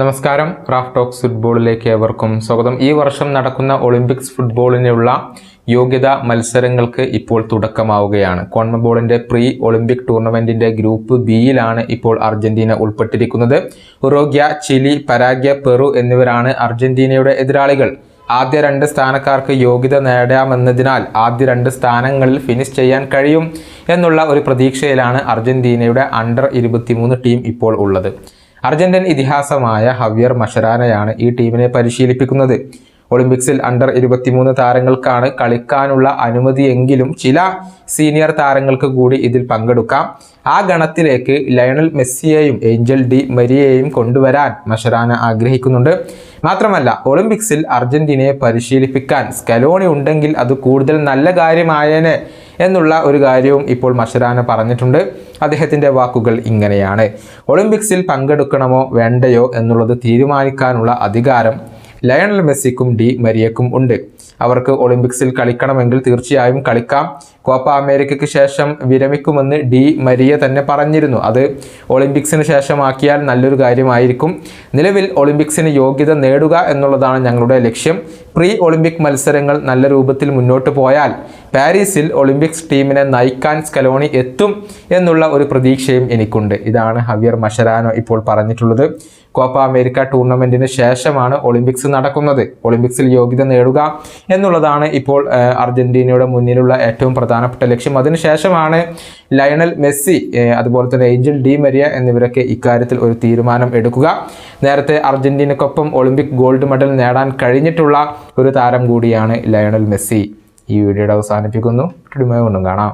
നമസ്കാരം. Craft talks ഫുട്ബോളിലേക്ക് ഏവർക്കും സ്വാഗതം. ഈ വർഷം നടക്കുന്ന ഒളിമ്പിക്സ് ഫുട്ബോളിനുള്ള യോഗ്യതാ മത്സരങ്ങൾക്ക് ഇപ്പോൾ തുടക്കമാവുകയാണ്. കോൺമബോളിന്റെ പ്രീ ഒളിമ്പിക് ടൂർണമെന്റിന്റെ ഗ്രൂപ്പ് ബിയിലാണ് ഇപ്പോൾ അർജന്റീന ഉൾപ്പെട്ടിരിക്കുന്നത്. ഉറോഗ്യ ചിലി പരാഗ്യ പെറു എന്നിവരാണ് അർജന്റീനയുടെ എതിരാളികൾ. ആദ്യ രണ്ട് സ്ഥാനക്കാർക്ക് യോഗ്യത നേടാമെന്നതിനാൽ ആദ്യ രണ്ട് സ്ഥാനങ്ങളിൽ ഫിനിഷ് ചെയ്യാൻ കഴിയും എന്നുള്ള ഒരു പ്രതീക്ഷയിലാണ് അർജന്റീനയുടെ അണ്ടർ ഇരുപത്തിമൂന്ന് ടീം ഇപ്പോൾ ഉള്ളത്. അർജന്റീൻ ഇതിഹാസമായ ഹവ്യർ മഷരാനയാണ് ഈ ടീമിനെ പരിശീലിപ്പിക്കുന്നത്. ഒളിമ്പിക്സിൽ അണ്ടർ ഇരുപത്തിമൂന്ന് താരങ്ങൾക്കാണ് കളിക്കാനുള്ള അനുമതിയെങ്കിലും ചില സീനിയർ താരങ്ങൾക്ക് കൂടി ഇതിൽ പങ്കെടുക്കാം. ആ ഗണത്തിലേക്ക് ലയണൽ മെസ്സിയെയും ഏഞ്ചൽ ഡി മരിയെയും കൊണ്ടുവരാൻ മഷറാന ആഗ്രഹിക്കുന്നുണ്ട്. മാത്രമല്ല ഒളിമ്പിക്സിൽ അർജന്റീനയെ പരിശീലിപ്പിക്കാൻ സ്കലോണി ഉണ്ടെങ്കിൽ അത് കൂടുതൽ നല്ല കാര്യമായേനെ. എന്നുള്ള ഒരു കാര്യവും ഇപ്പോൾ മഷരാന പറഞ്ഞിട്ടുണ്ട്. അദ്ദേഹത്തിന്റെ വാക്കുകൾ ഇങ്ങനെയാണ്. ഒളിമ്പിക്സിൽ പങ്കെടുക്കണമോ വേണ്ടയോ എന്നുള്ളത് തീരുമാനിക്കാനുള്ള അധികാരം ലയണൽ മെസ്സിക്കും ഡി മരിയക്കും ഉണ്ട്. അവർക്ക് ഒളിമ്പിക്സിൽ കളിക്കണമെങ്കിൽ തീർച്ചയായും കളിക്കാം. കോപ്പ അമേരിക്കയ്ക്ക് ശേഷം വിരമിക്കുമെന്ന് ഡി മരിയ തന്നെ പറഞ്ഞിരുന്നു. അത് ഒളിമ്പിക്സിന് ശേഷമാക്കിയാൽ നല്ലൊരു കാര്യമായിരിക്കും. നിലവിൽ ഒളിമ്പിക്സിന് യോഗ്യത നേടുക എന്നുള്ളതാണ് ഞങ്ങളുടെ ലക്ഷ്യം. പ്രീ ഒളിമ്പിക് മത്സരങ്ങൾ നല്ല രൂപത്തിൽ മുന്നോട്ട് പോയാൽ പാരീസിൽ ഒളിമ്പിക്സ് ടീമിനെ നയിക്കാൻ സ്കലോണി എത്തും എന്നുള്ള ഒരു പ്രതീക്ഷയും എനിക്കുണ്ട്. ഇതാണ് ഹവിയർ മഷരാനോ ഇപ്പോൾ പറഞ്ഞിട്ടുള്ളത്. കോപ്പ അമേരിക്ക ടൂർണമെന്റിന് ശേഷമാണ് ഒളിമ്പിക്സ് നടക്കുന്നത്. ഒളിമ്പിക്സിൽ യോഗ്യത നേടുക എന്നുള്ളതാണ് ഇപ്പോൾ അർജന്റീനയുടെ മുന്നിലുള്ള ഏറ്റവും പ്രധാനപ്പെട്ട ലക്ഷ്യം. അതിനുശേഷമാണ് ലയണൽ മെസ്സി അതുപോലെ തന്നെ ഏഞ്ചൽ ഡി മരിയ എന്നിവരൊക്കെ ഇക്കാര്യത്തിൽ ഒരു തീരുമാനം എടുക്കുക. നേരത്തെ അർജന്റീനക്കൊപ്പം ഒളിമ്പിക് ഗോൾഡ് മെഡൽ നേടാൻ കഴിഞ്ഞിട്ടുള്ള ഒരു താരം കൂടിയാണ് ലയണൽ മെസ്സി. ഈ വീഡിയോയുടെ അവസാനിപ്പിക്കുന്നു. കൊണ്ടും കാണാം.